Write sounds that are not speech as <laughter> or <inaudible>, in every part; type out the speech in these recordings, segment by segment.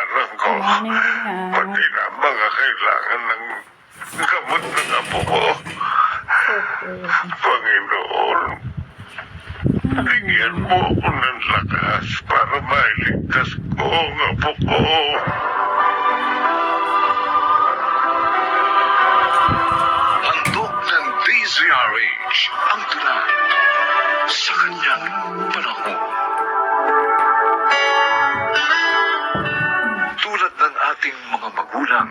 babayaran ko. Pati na mga kailangan ng gamot ng apo ko. Panginoon, bigyan mo ako ng lakas para mailigtas ko ang apo ko. Handog ng DZRH ang tulad sa kanyang panahon. Ating mga magulang,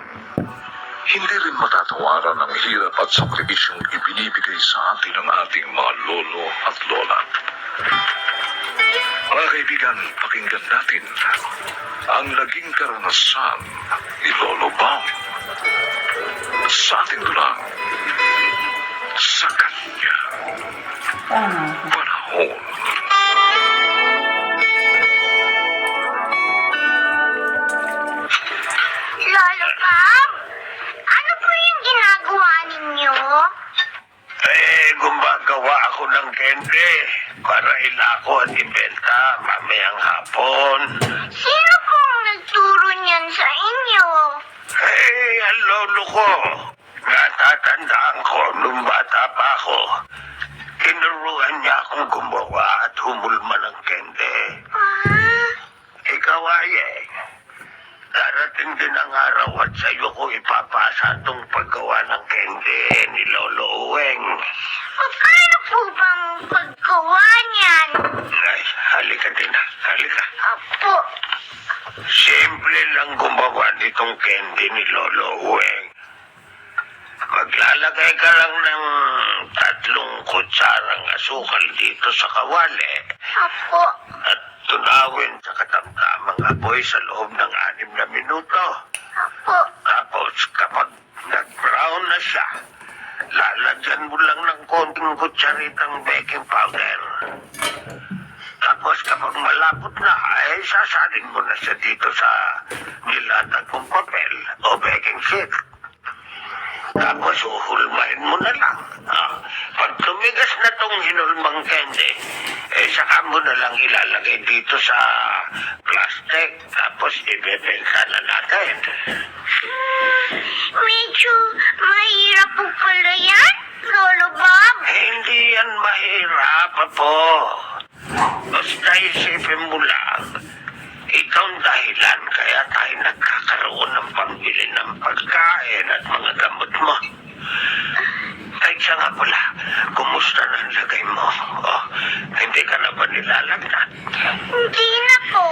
hindi rin matatawaran ang hirap at sakripisyong ibinibigay sa atin ng ating mga lolo at lola. Mga kaibigan, pakinggan natin ang naging karanasan ni Lolo Bang sa ating tulang sa kanya panahon. Gumagawa ako ng candy para ilako at ibenta mamayang hapon. Sino pong nagturo niyan sa inyo? Eh, ang lolo ko. Natatandaan ko nung bata pa ako. Tinuruan niya akong gumawa at humulma ng kende. Ah, Ikaw ay eh. Darating din ang araw at sa'yo ko ipapasa itong paggawa ng kende ni Lolo Uweng. paano po bang paggawa niyan? Ay, halika din. Halika. Apo, Simple lang gumawa nitong candy ni Lolo Uweng. Maglalagay ka lang ng tatlong kutsarang asukal dito sa kawali apo, at tunawin sa katamtamang apoy sa loob ng na minuto. apo. Tapos kapag nag-brown na siya, lalagyan mo lang ng konting kutsaritang baking powder. Tapos kapag malapot na, ay sasalin mo na siya dito sa nilatag mong papel o baking sheet. Tapos uhulmahin mo na lang. Ah, pag tumigas na tong hinulmang candy, eh saka mo na lang ilalagay dito sa plastic. Tapos ibebenta na natin. Medyo mahirap po pala yan, Lolo Bob. Hindi yan mahirap, po. Basta isipin mo lang, ikaw ang dahilan kaya tayo nagkakaroon ng pambili ng pagkain at mga gamot mo. Ay, siya nga pala, kumusta na ang lagay mo? Oh, hindi ka na ba nilalagnat? Hindi na po.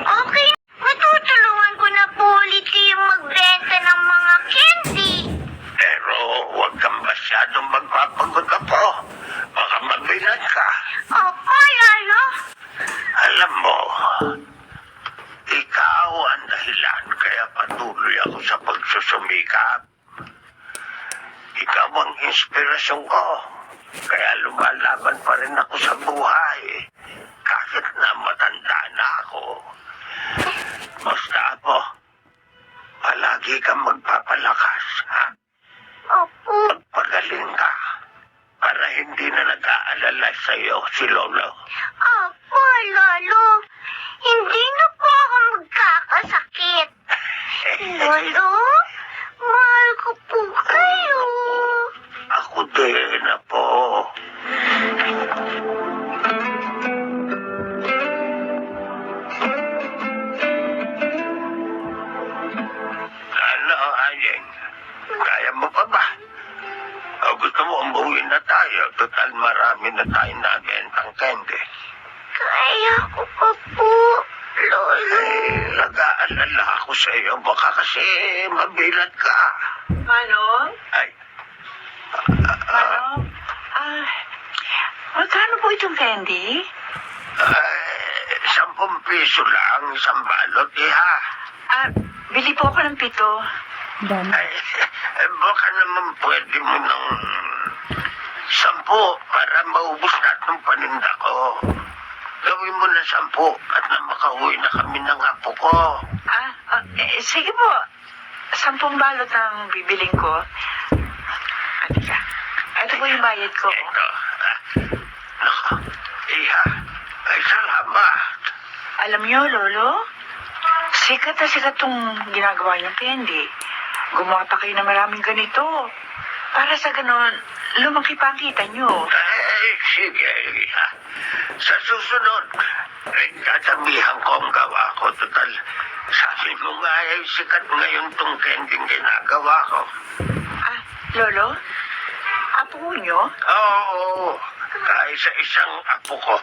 Okay, matutulungan ko na po ulit kayong magbenta ng mga candy. Pero huwag kang masyadong magpapagod po. Baka mabilan ka. Opo, Lolo. Alam mo, ikaw ang dahilan kaya patuloy ako sa pagsusumikap. Ikaw ang inspirasyon ko. Kaya lumalaban pa rin ako sa buhay. Kahit na matanda na ako. Basta po, palagi kang magpapalakas, ha? Opo. Magpagaling ka para hindi na nag-aalala sa iyo si Lolo. Opo, Lolo. Hindi na po ako magkakasakit. <laughs> Lolo, mahal ko po kayo. Ako din na po. Ano, Ayeng? Kaya mo pa ba? O gusto mo umuwi na tayo? Total marami na tayo nabentang candy. Kaya ko pa po, Lolo. Eh, nag-aalala ako sa iyo. Baka kasi mabilat ka. Manong? Ay, Manong? Ah, magkano po itong candy? ay, sampung piso lang isang balot, iha. Ah, bili po ako ng pito. Dami. Ay, eh, baka naman pwede mo ng sampu para maubos natin ang paninda ko. Gawin mo na sampu at na makauwi na kami ng apo ko. Ah, ah, eh, sige po. Sampung balot ang bibiling ko. Ah, teka. Ito po yung bayad ko. Ito. ah, Nako, iha. Ay, salamat. Alam niyo, Lolo, sikat na sikat tong ginagawa niyong candy. Gumawa pa kayo ng maraming ganito. Para sa ganon, lumaki pa ang kita niyo. Ay, sige. Sa susunod, ay tatamihan ko ang gawa ko. Total, sabi mo nga ay sikat ngayon tong kending ginagawa ko. Ah, Lolo? Apo niyo? Oo, kahit sa isang apo ko.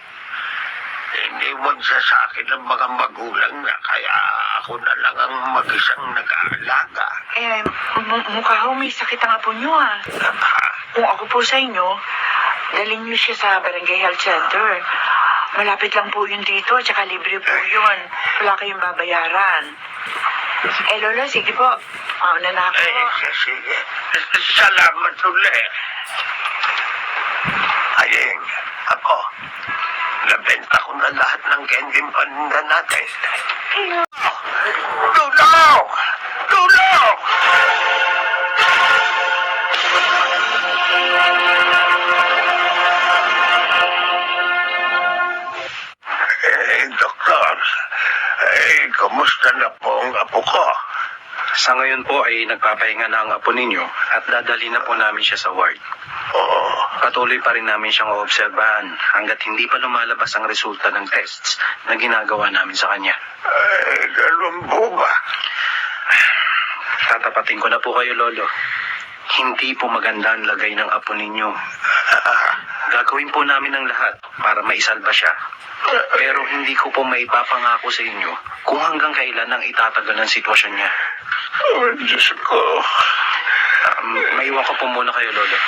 Iniwan siya sa akin ng mga magulang na kaya ako na lang ang mag-isang nag-aalaga. Eh, mu- mukha ho may sakit ang apo niyo ah. Ha? Kung ako po sa inyo, dalhin niyo siya sa Barangay Health Center. Malapit lang po yun dito, tsaka libre po yun. Wala kayong babayaran. Eh, Lolo, sige po. Mauna na ako. Eh, sige. Salamat ulit. Ayeng, ako, nabenta ko na lahat ng kending paninda natin. Tulong! Tulong! Eh, Sa ngayon po ay nagpapahinga na ang apo ninyo at dadali na po namin siya sa ward. Oo. Patuloy pa rin namin siyang oobserbahan hanggat hindi pa lumalabas ang resulta ng tests na ginagawa namin sa kanya. Eh, ganun po ba? Tatapatin ko na po kayo, Lolo. Hindi po maganda ang lagay ng apo ninyo. <laughs> Gagawin po namin ang lahat para maisalba siya. Pero hindi ko po maipapangako sa inyo kung hanggang kailan ang itatagal ng sitwasyon niya. Oh, Diyos ko. Um, maiwan ko po muna kayo, Lolo.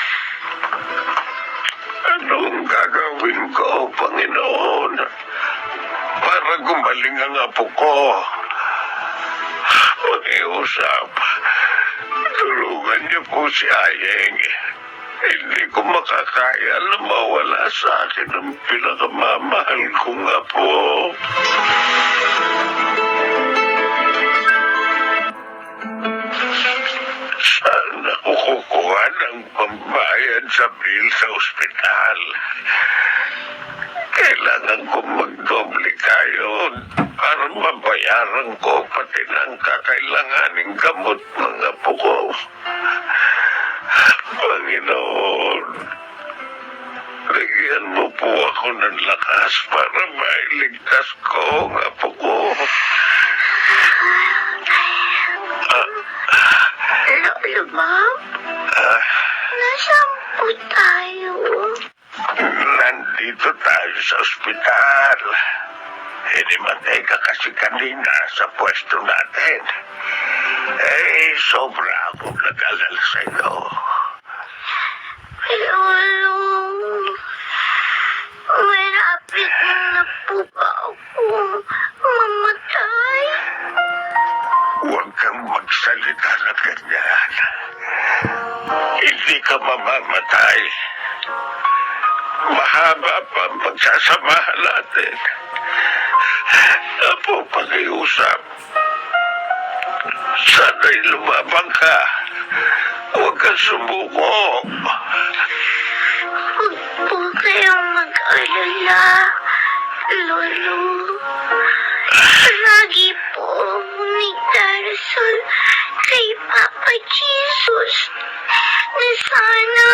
Anong gagawin ko, Panginoon? Para gumaling ang apo ko. Pakiusap. Tulungan niyo po si Ayeng. Hindi ko makakaya na mawala sa akin ang pinakamamahal kong apo. Ng pambayad sa bill sa ospital? Kailangan ko magdoble kayo para mabayaran ko pati ng kakailanganing gamot ng apo ko. Panginoon, bigyan mo po ako ng lakas para mailigtas ko ang apo ko. Hinimatay ka kasi kanina sa pwesto natin. Eh, sobra akong nag-alala sa iyo. Lolo, malapit na po ba ako mamatay? Huwag kang magsalita na ganyan. Hindi ka mamamatay. Mahaba pa ang pagsasamahan natin. Apo, pakiusap. Sana'y lumabang ka. Huwag kang sumuko. Huwag po kayong mag-alala, Lolo. Lagi po nagdarasal kay Papa Jesus na sana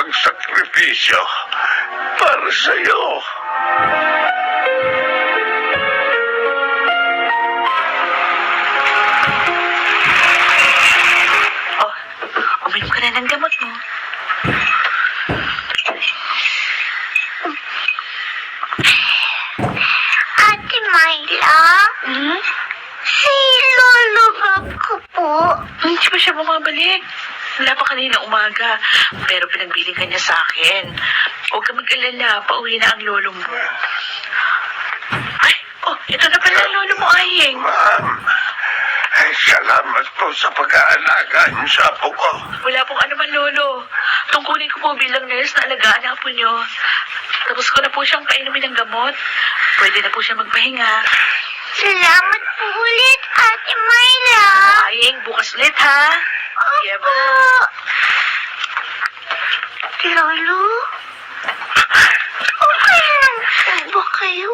magsakripisyo para sa'yo. Oh, uminom ka na ng gamot mo. Ate Myla, Hmm? si Lolo Bob ko po. Hindi pa siya bumabalik. Wala pa kanina umaga. Pero pinagbiling ka niya sa akin. Huwag ka mag-alala. Pauwi na ang lolo mo. mo, Ayeng? Ma'am, ay salamat po sa pag-aalaga niyo sa apo ko. Wala pong ano man, Lolo. Tungkulin ko po bilang nurse na alagaan ang apo niyo. Tapos ko na po siyang painumin ng gamot. Pwede na po siya magpahinga. Salamat po ulit, Ate Myla. Ayeng, bukas ulit, ha? Opo. ba? Lolo? Po ba kayo?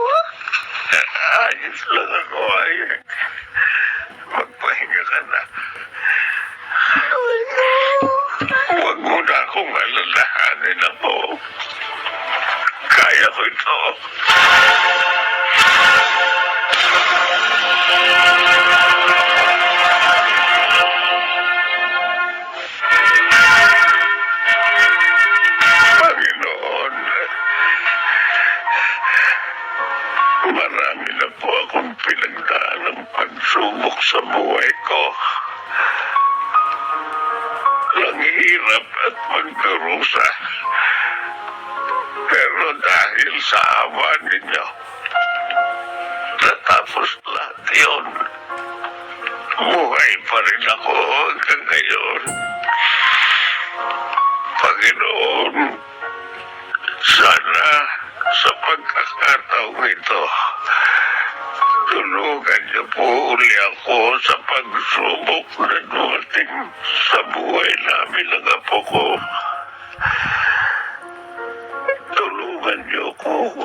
Ayos lang ako, ay. Magpahinga ka na. Lolo? Huwag mo na akong alalahanin ako. Kaya ko ito. Pinagdaan ng pagsubok sa buhay ko. Ang hirap at pagkarusa. Pero dahil sa awa ninyo, natapos lahat yun. Buhay pa rin ako hanggang ngayon. Panginoon, sana sa pagkakataong ito, tulungan niyo po uli ako sa pagsubok na dumating sa buhay namin ng apo ko. Tulungan niyo ko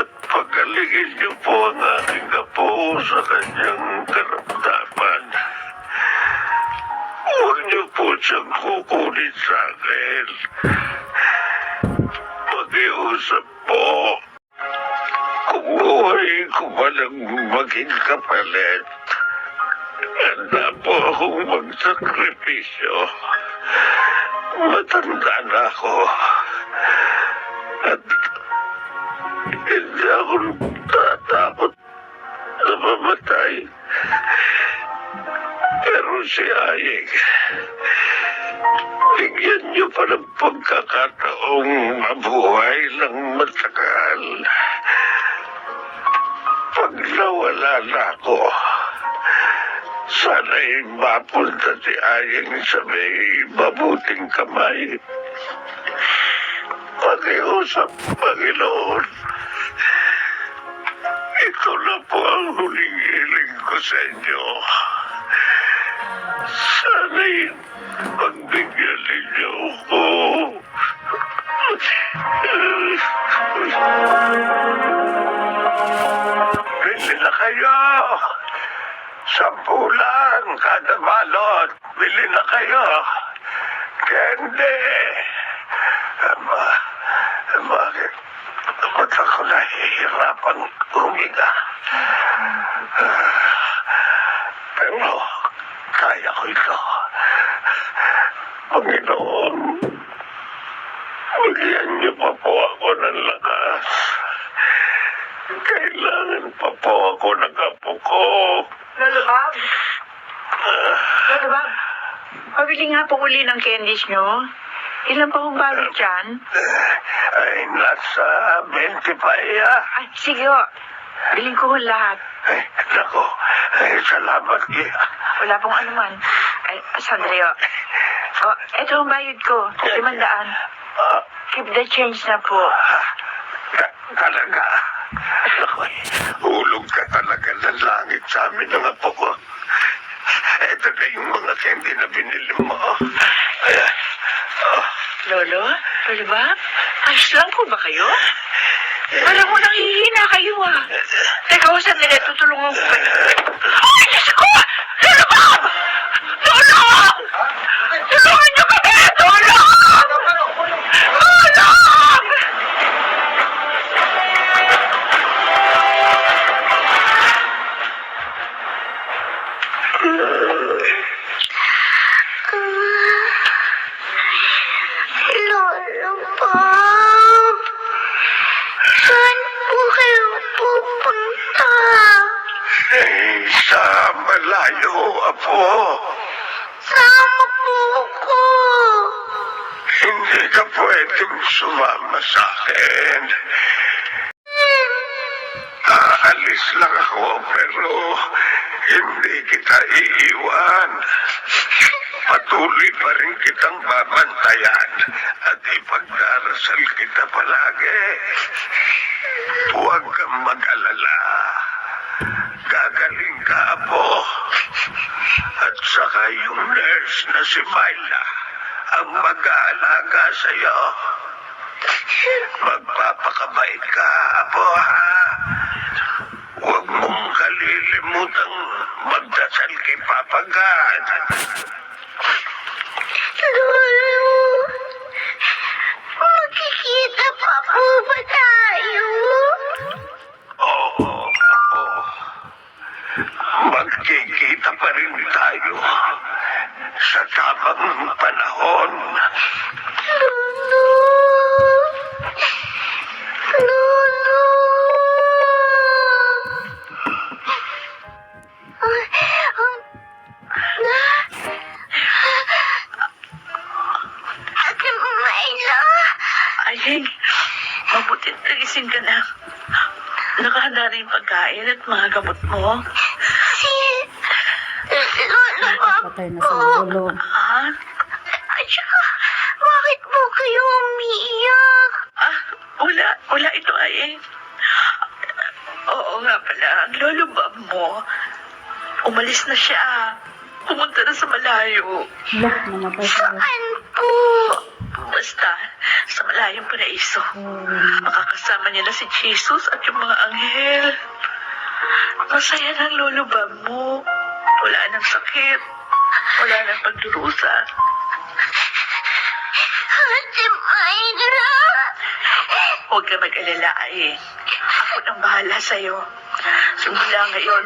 at pagalingin niyo po ang aking apo sa kanyang karamdaman. Huwag niyo po siyang kukunin sa akin. Mag-iusap po. Buhay ko walang maging kapalit, handa po akong magsakripisyo. Matanda na ako. At hindi ako tatakot na mamatay. Pero si Ayeng, bigyan niyo pa ng pagkakataong mabuhay ng matagal. Nawala na ako, sana'y mapunta si Ayeng sa may mabuting kamay. Pakiusap, Panginoon. Ito na po ang huling hiling ko sa inyo. Sana'y pagbigyan ninyo ko. <laughs> Bili na kayo. Sampu lang kada balot. Bili na kayo. Kendi. Ama, bakit? Ba't ako nahihirapan huminga? Pero, kaya ko ito. Panginoon, bigyan niyo pa po ako ng lakas. Kailangan pa po ako ng apo ko. Lolo Bob? Lolo Bob? Pabili nga po uli ng candies nyo. Ilan pa kong balot dyan? Ay, nasa 20 pa iya. Ay, sige ho. Biling ko ho lahat. Ay, nako. Ay, salamat iya. Wala pong anuman. Ay, sandali ho. Oh, eto ang bayad ko. Limandaan. Ah, Keep the change na po. Ta- talaga. Ako, hulog ka talaga ng langit sa amin ng apo ko. Ito na yung mga candy na binili mo. Ay, ah, Lolo? Lolo Bob? Ayos lang po ba kayo? Parang mo nanghihina kayo ah. Teka ho, sandali. Tutulungan ko kayo. Ay, Diyos ko! Lolo Bob! Tulong! Akin. Aalis lang ako pero hindi kita iiwan. Patuloy pa rin kitang babantayan at ipagdarasal kita palagi. Huwag kang mag-alala. Gagaling ka, Apo. At saka yung nurse na si Myla ang mag-aalaga sa'yo. Magpapakabait ka, Apo, ha? Huwag mong kalilimutang magdasal kay Papa God. Ate Mayla. Aling, mabuti nagising ka na. Nakahanda na yung pagkain at mga gamot mo. Si Lolo Patay na si Lolo. Ha? At saka, bakit po kayo umiiyak? Ah, wala. Wala ito ay. Oo nga pala. Ang lolo mo, umalis na siya. Pumunta na sa malayo. Lah, namatay si Lolo. Saan po? Basta, sa malayong paraiso. Oh, Makakasama niya na si Jesus at yung mga anghel. Masaya ng lolo Bob mo. Wala nang sakit. Wala nang pagdurusa. Ate Mayla. Huwag ka mag-alala ay. Ako nang bahala sa'yo. Simula ngayon,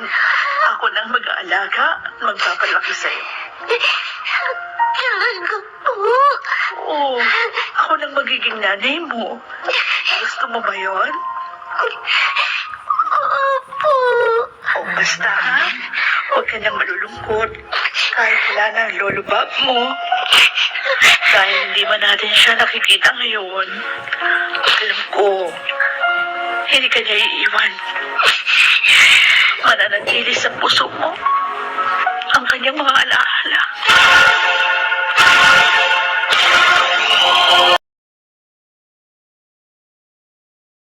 ako nang mag-aalaga at magpapalaki sa'yo. Talaga po. Oo, ako nang magiging nanay mo. Gusto mo ba yon? Opo. O basta ha, huwag ka nang malulungkot. Kahit wala na ang lolo Bob mo. Dahil hindi man natin siya nakikita ngayon. Alam ko, hindi ka niya iiwan mananatili sa puso mo ang kanyang mga alaala. -ala.